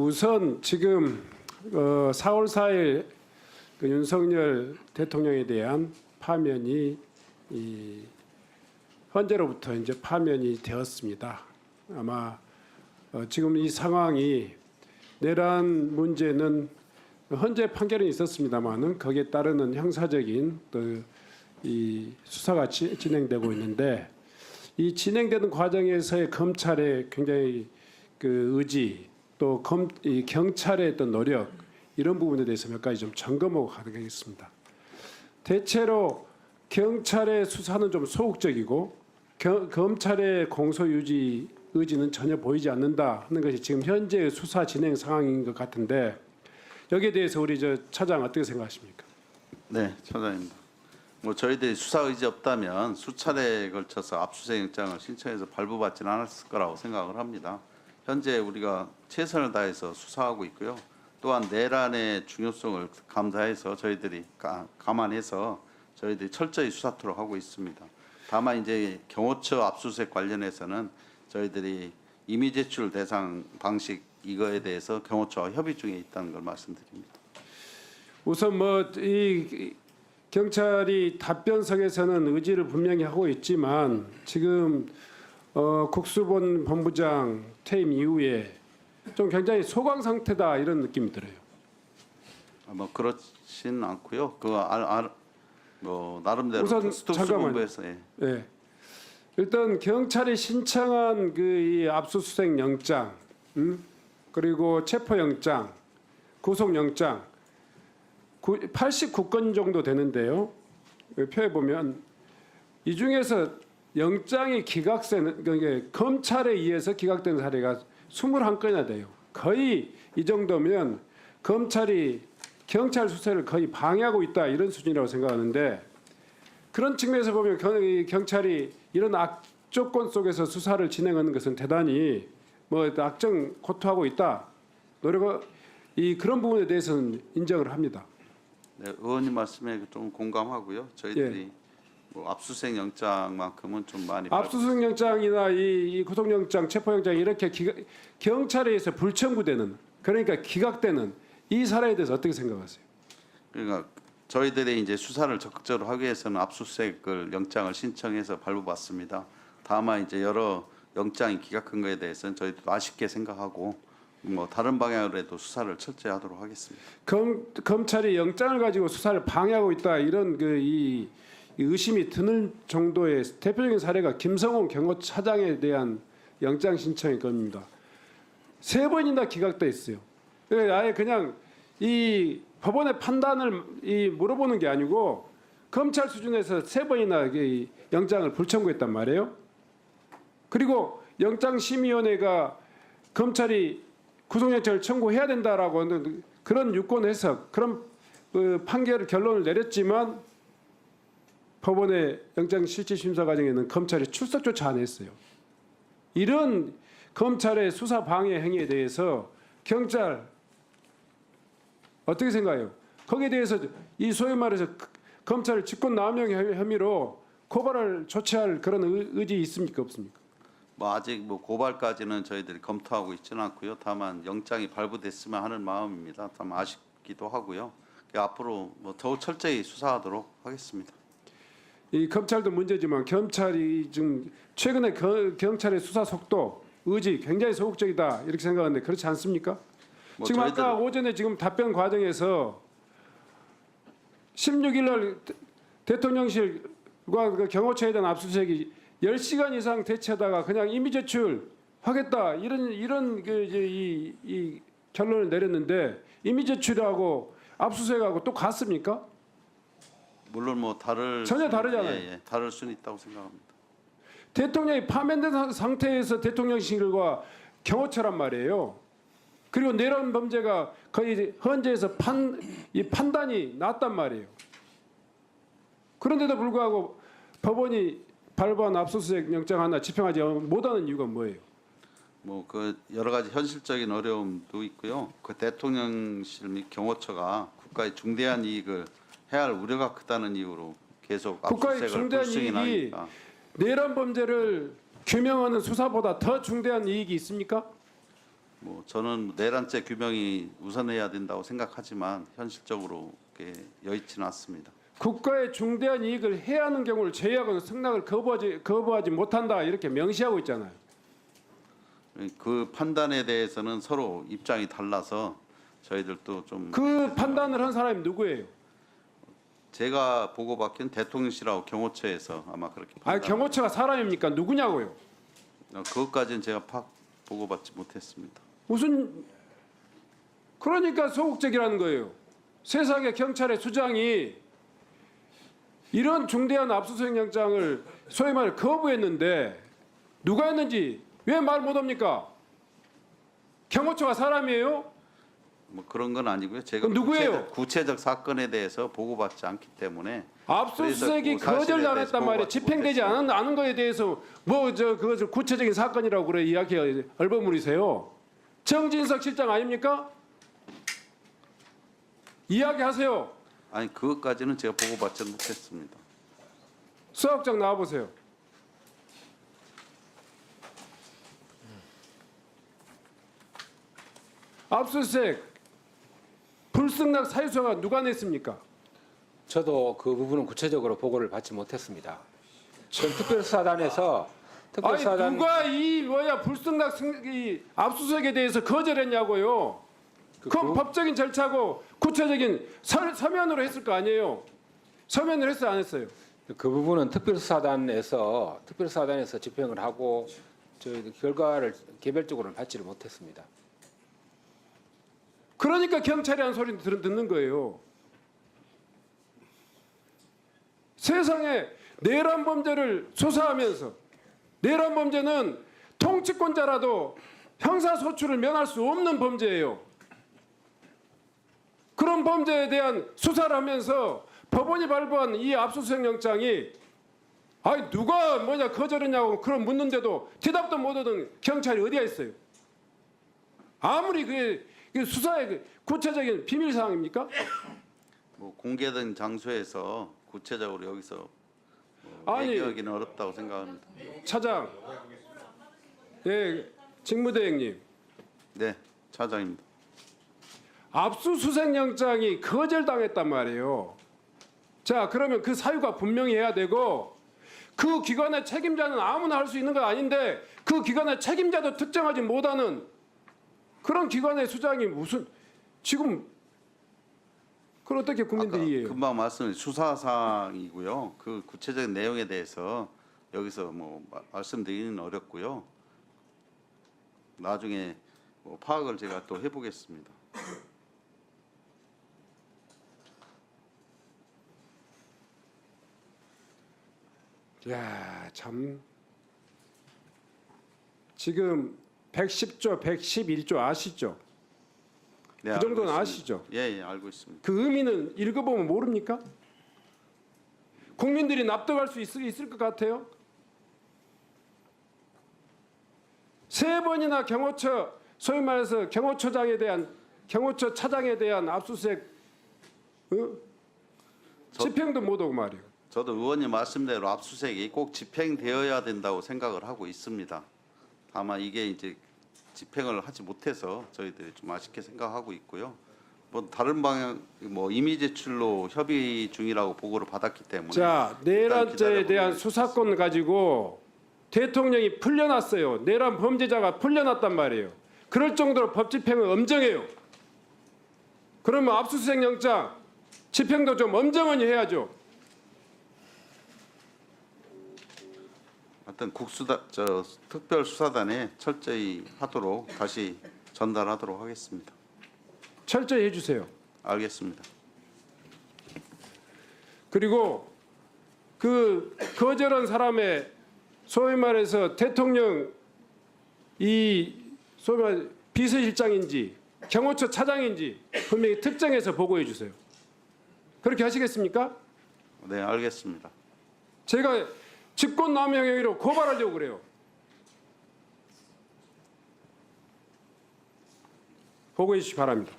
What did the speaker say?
우선 지금 어, 4월 4일 그 윤석열 대통령에 대한 파면이 이 현재로부터 이제 파면이 되었습니다. 아마 어, 지금 이 상황이 내란 문제는 현재 판결은 있었습니다만은 거기에 따르는 형사적인 또이 수사가 지- 진행되고 있는데 이 진행되는 과정에서의 검찰의 굉장히 그 의지 또 검, 이 경찰의 어떤 노력 이런 부분에 대해서 몇 가지 좀 점검하고 가겠습니다. 대체로 경찰의 수사는 좀 소극적이고 겨- 검찰의 공소 유지 의지는 전혀 보이지 않는다 하는 것이 지금 현재의 수사 진행 상황인 것 같은데 여기에 대해서 우리 저 차장 어떻게 생각하십니까? 네, 차장입니다. 뭐 저희들이 수사 의지 없다면 수차례에 걸쳐서 압수수색 영장을 신청해서 발부받지는 않았을 거라고 생각을 합니다. 현재 우리가 최선을 다해서 수사하고 있고요. 또한 내란의 중요성을 감사해서 저희들이 가- 감안해서 저희들이 철저히 수사토록 하고 있습니다. 다만 이제 경호처 압수수색 관련해서는 저희들이 이미 제출 대상 방식 이거에 대해서 경호처와 협의 중에 있다는 걸 말씀드립니다. 우선 뭐 이 경찰이 답변석에서는 의지를 분명히 하고 있지만 지금 어, 국수본 본부장 퇴임 이후에 좀 굉장히 소강 상태다 이런 느낌이 들어요. 아, 뭐 그렇진 않고요. 그거 알, 알, 뭐 나름대로 우선 특수 잠깐만요. 예. 예. 일단 경찰이 신청한 그이 압수수색 영장, 음? 그리고 체포 영장, 구속 영장 89건 정도 되는데요. 그 표에 보면 이 중에서 영장이 기각된 그게 검찰에 의해서 기각된 사례가 21건이나 돼요. 거의 이 정도면 검찰이 경찰 수사를 거의 방해하고 있다 이런 수준이라고 생각하는데 그런 측면에서 보면 경- 경찰이 이런 악조건 속에서 수사를 진행하는 것은 대단히 뭐 악정 고투하고 있다. 노력 이 그런 부분에 대해서는 인정을 합니다. 네, 의원님 말씀에 좀 공감하고요. 저희들이 예. 뭐 압수수색 영장만큼은 좀 많이 압수수색 영장이나 이, 이 구속영장, 체포영장 이렇게 기각, 경찰에 의해서 불청구되는 그러니까 기각되는 이 사례에 대해서 어떻게 생각하세요? 그러니까 저희들이 이제 수사를 적극적으로 하기 위해서는 압수수색을 영장을 신청해서 발부받습니다. 다만 이제 여러 영장이 기각한 거에 대해서는 저희도 아쉽게 생각하고 뭐 다른 방향으로라도 수사를 철저히 하도록 하겠습니다. 검, 검찰이 영장을 가지고 수사를 방해하고 있다 이런 그 이 의심이 드는 정도의 대표적인 사례가 김성훈 경호차장에 대한 영장 신청의 겁니다. 세 번이나 기각돼 있어요. 그래서 아예 그냥 이 법원의 판단을 이 물어보는 게 아니고 검찰 수준에서 세 번이나 이 영장을 불청구했단 말이에요. 그리고 영장심의위원회가 검찰이 구속영장을 청구해야 된다라고 하는 그런 유권 해석, 그런 그 판결 결론을 내렸지만 법원의 영장 실질 심사 과정에는 검찰이 출석조차 안 했어요. 이런 검찰의 수사 방해 행위에 대해서 경찰 어떻게 생각해요? 거기에 대해서 이 소위 말해서 검찰 직권 남용 혐의로 고발을 조치할 그런 의- 의지 있습니까 없습니까? 뭐 아직 뭐 고발까지는 저희들이 검토하고 있지는 않고요. 다만 영장이 발부됐으면 하는 마음입니다. 다만 아쉽기도 하고요. 그 앞으로 뭐 더욱 철저히 수사하도록 하겠습니다. 이 검찰도 문제지만 경찰이 지금 최근에 거- 경찰의 수사 속도, 의지 굉장히 소극적이다 이렇게 생각하는데 그렇지 않습니까? 뭐 지금 아까 오전에 지금 답변 과정에서 16일 날 대- 대통령실과 그 경호처에 대한 압수수색이 10시간 이상 대치하다가 그냥 임의 제출 하겠다 이런 이런 그 이제 이, 이 결론을 내렸는데 임의 제출하고 압수수색하고 또 같습니까? 물론 뭐 다를 전혀 다르잖아요. 예, 예, 다를 수는 있다고 생각합니다. 대통령이 파면된 상- 상태에서 대통령실과 경호처란 말이에요. 그리고 내란 범죄가 거의 헌재에서 판, 이 판단이 났단 말이에요. 그런데도 불구하고 법원이 발부한 압수수색 영장 하나 집행하지 못하는 이유가 뭐예요? 뭐 그 여러 가지 현실적인 어려움도 있고요. 그 대통령실 및 경호처가 국가의 중대한 이익을 해야 할 우려가 크다는 이유로 계속 국가의 중대한 이익이 나니까 내란 범죄를 규명하는 수사보다 더 중대한 이익이 있습니까? 뭐 저는 내란죄 규명이 우선해야 된다고 생각하지만 현실적으로 여의치는 않습니다. 국가의 중대한 이익을 해하는 경우를 제외하고 승낙을 거부하지 거부하지 못한다 이렇게 명시하고 있잖아요. 그 판단에 대해서는 서로 입장이 달라서 저희들도 좀 그 판단을 한 사람이 누구예요? 제가 보고받기는 대통령실하고 경호처에서 아마 그렇게 아 판단. 경호처가 사람입니까? 누구냐고요? 어, 그것까지는 제가 파 보고받지 못했습니다. 무슨 그러니까 소극적이라는 거예요. 세상의 경찰의 수장이 이런 중대한 압수수색 영장을 소위 말해 거부했는데 누가 했는지 왜 말 못합니까? 경호처가 사람이에요? 뭐 그런 건 아니고요. 제가 누구예요? 구체적, 구체적 사건에 대해서 보고받지 않기 때문에 압수수색이 그래서 그 사실에 거절당했단 대해서 말이에요. 보고받지 집행되지 않은, 않은 거에 대해서 뭐 저 그것을 구체적인 사건이라고 그래 이야기 얼버무리세요. 정진석 실장 아닙니까? 이야기하세요. 아니 그것까지는 제가 보고받지 못했습니다. 수학장 나와 보세요. 압수수색 불승낙 사유서가 누가 냈습니까? 저도 그 부분은 구체적으로 보고를 받지 못했습니다. 지금 특별수사단에서 아니 특별수사단 누가 이 뭐야 불승낙 승, 이 압수수색에 대해서 거절했냐고요. 그 그건 부- 법적인 절차고 구체적인 서, 서면으로 했을 거 아니에요. 서면으로 했어요 안 했어요? 그 부분은 특별수사단에서 특별수사단에서 집행을 하고 저희 결과를 개별적으로는 받지를 못했습니다. 그러니까 경찰이 한 소리 들- 듣는 거예요. 세상에 내란 범죄를 수사하면서 내란 범죄는 통치권자라도 형사소출을 면할 수 없는 범죄예요. 그런 범죄에 대한 수사를 하면서 법원이 발부한 이 압수수색 영장이 아니 누가 뭐냐 거절했냐고 그런 묻는데도 대답도 못 얻은 경찰이 어디가 있어요? 아무리 그게 그 수사의 그 구체적인 비밀 사항입니까? 뭐 공개된 장소에서 구체적으로 여기서 뭐 아니. 얘기하기는 어렵다고 생각합니다. 차장, 예, 직무대행님, 네, 차장입니다. 압수수색 영장이 거절당했단 말이에요. 자, 그러면 그 사유가 분명히 해야 되고 그 기관의 책임자는 아무나 할 수 있는 건 아닌데 그 기관의 책임자도 특정하지 못하는 그런 기관의 수장이 무슨 지금 그걸 어떻게 국민들이 이해해요? 금방 말씀드린 수사 사항이고요. 그 구체적인 내용에 대해서 여기서 뭐 마- 말씀드리기는 어렵고요. 나중에 뭐 파악을 제가 또 해보겠습니다. 야, 참 지금 110조, 111조 아시죠? 네, 그 정도는. 아시죠? 예, 예, 알고 있습니다. 그 의미는 읽어보면 모릅니까? 국민들이 납득할 수 있을, 있을 것 같아요? 세 번이나 경호처 소위 말해서 경호처장에 대한 경호처 차장에 대한 압수수색 어? 저- 집행도 못 오고 말이에요. 저도 의원님 말씀대로 압수수색이 꼭 집행되어야 된다고 생각을 하고 있습니다. 다만 이게 이제 집행을 하지 못해서 저희들이 좀 아쉽게 생각하고 있고요. 뭐 다른 방향 뭐 이미 제출로 협의 중이라고 보고를 받았기 때문에 자, 내란죄에 대한. 수사권 가지고 대통령이 풀려났어요. 내란 범죄자가 풀려났단 말이에요. 그럴 정도로 법 집행은 엄정해요. 그러면 압수수색 영장 집행도 좀 엄정하게 해야죠. 하여튼 국수다 저 특별 수사단에 철저히 하도록 다시 전달하도록 하겠습니다. 철저히 해주세요. 알겠습니다. 그리고 그 거절한 사람의 소위 말해서 대통령 이 소위 말 비서실장인지 경호처 차장인지 분명히 특정해서 보고해 주세요. 그렇게 하시겠습니까? 네, 알겠습니다. 제가 직권남용 행위로 고발하려고 그래요. 보고 해 주시기 바랍니다.